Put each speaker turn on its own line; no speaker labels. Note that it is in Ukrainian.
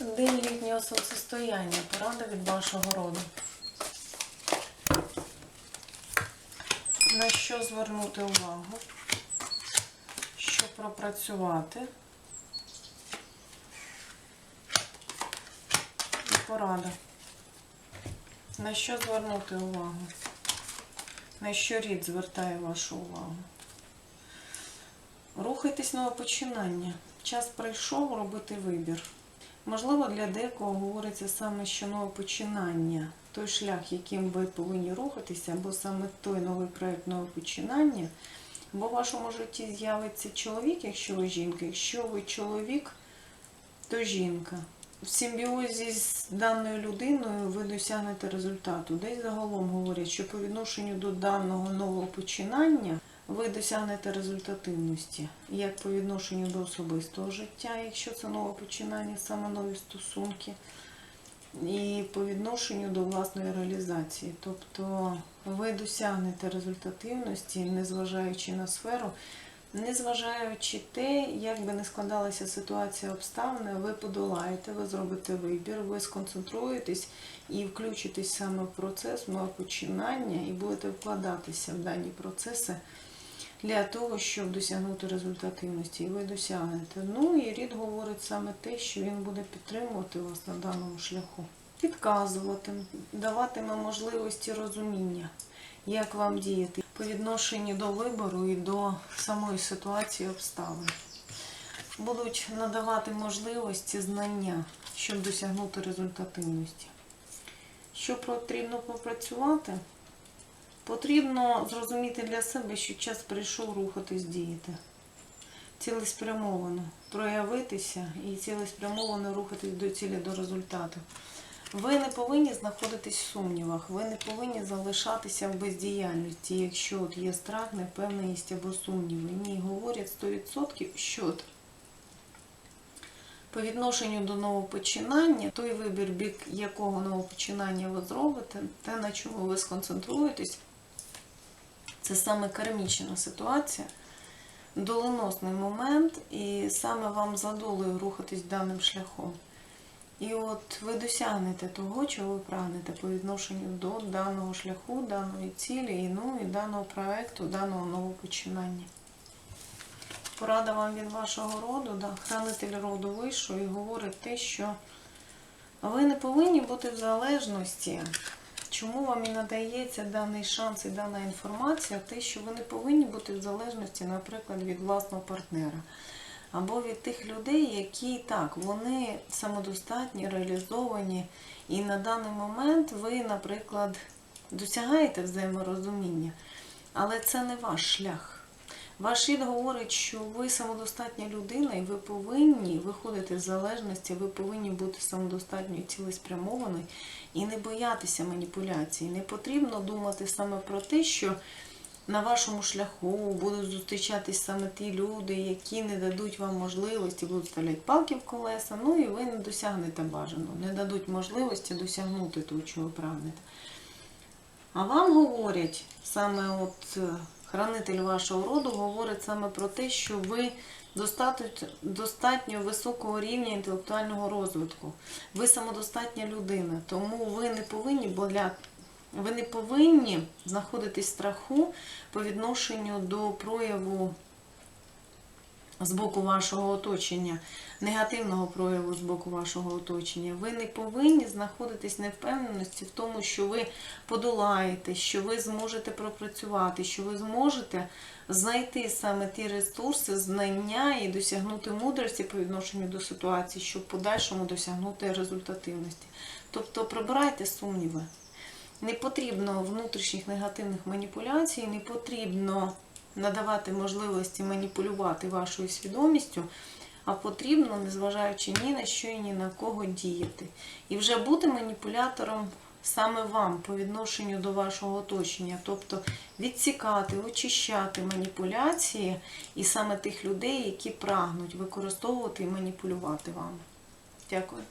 День літнього сонцестояння. Порада від вашого роду. На що звернути увагу? Що пропрацювати? І порада. На що звернути увагу? На що рід звертає вашу увагу? Рухайтесь нове починання. Час прийшов робити вибір. Можливо, для декого говориться саме, що нове починання, той шлях, яким ви повинні рухатися, або саме той новий проєкт нове починання, бо в вашому житті з'явиться чоловік, якщо ви жінка, якщо ви чоловік, то жінка. В симбіозі з даною людиною ви досягнете результату. Десь загалом говорять, що по відношенню до даного нового починання ви досягнете результативності, як по відношенню до особистого життя, якщо це нове починання, саме нові стосунки, і по відношенню до власної реалізації. Тобто ви досягнете результативності, незважаючи на сферу, незважаючи те, як би не складалася ситуація обставини, ви подолаєте, ви зробите вибір, ви сконцентруєтесь і включитесь саме в процес нового починання і будете вкладатися в дані процеси для того, щоб досягнути результативності. І ви досягнете. Ну і рід говорить саме те, що він буде підтримувати вас на даному шляху. Підказувати, даватиме можливості розуміння, як вам діяти по відношенню до вибору і до самої ситуації обставин. Будуть надавати можливості знання, щоб досягнути результативності. Що потрібно попрацювати? Потрібно зрозуміти для себе, що час прийшов рухатись, діяти. Цілеспрямовано проявитися і цілеспрямовано рухатись до цілі, до результату. Ви не повинні знаходитись в сумнівах, ви не повинні залишатися в бездіяльності, якщо от є страх, непевненість або сумніви. Ні, говорять 100%, що по відношенню до нового починання, той вибір, бік якого нового починання ви зробите, те, на чому ви сконцентруєтесь, це саме кармічна ситуація, доленосний момент, і саме вам за рухатись даним шляхом. І от ви досягнете того, чого ви прагнете по відношенню до даного шляху, даної цілі, і, ну, і даного проекту, даного нового починання. Порада вам від вашого роду, да, хранитель роду вийшов і говорить те, що ви не повинні бути в залежності. Чому вам і надається даний шанс і дана інформація, те, що ви не повинні бути в залежності, наприклад, від власного партнера. Або від тих людей, які так, вони самодостатні, реалізовані, і на даний момент ви, наприклад, досягаєте взаєморозуміння, але це не ваш шлях. Ваш рід говорить, що ви самодостатня людина, і ви повинні виходити з залежності, ви повинні бути самодостатньою цілеспрямованою і не боятися маніпуляцій. Не потрібно думати саме про те, що на вашому шляху будуть зустрічатись саме ті люди, які не дадуть вам можливості, будуть ставляти палки в колеса, ну і ви не досягнете бажаного, не дадуть можливості досягнути того, чого прагнете. А вам говорять, саме от е, хранитель вашого роду говорить саме про те, що ви достатньо, високого рівня інтелектуального розвитку. Ви самодостатня людина, тому ви не повинні боля... ви не повинні знаходитись страху по відношенню до прояву з боку вашого оточення, негативного прояву з боку вашого оточення. Ви не повинні знаходитись невпевненості в тому, що ви подолаєте, що ви зможете пропрацювати, що ви зможете знайти саме ті ресурси, знання і досягнути мудрості по відношенню до ситуації, щоб в подальшому досягнути результативності. Тобто прибирайте сумніви. Не потрібно внутрішніх негативних маніпуляцій, не потрібно надавати можливості маніпулювати вашою свідомістю, а потрібно, незважаючи ні на що і ні на кого діяти. І вже бути маніпулятором саме вам по відношенню до вашого оточення, тобто відсікати, очищати маніпуляції і саме тих людей, які прагнуть використовувати і маніпулювати вами. Дякую.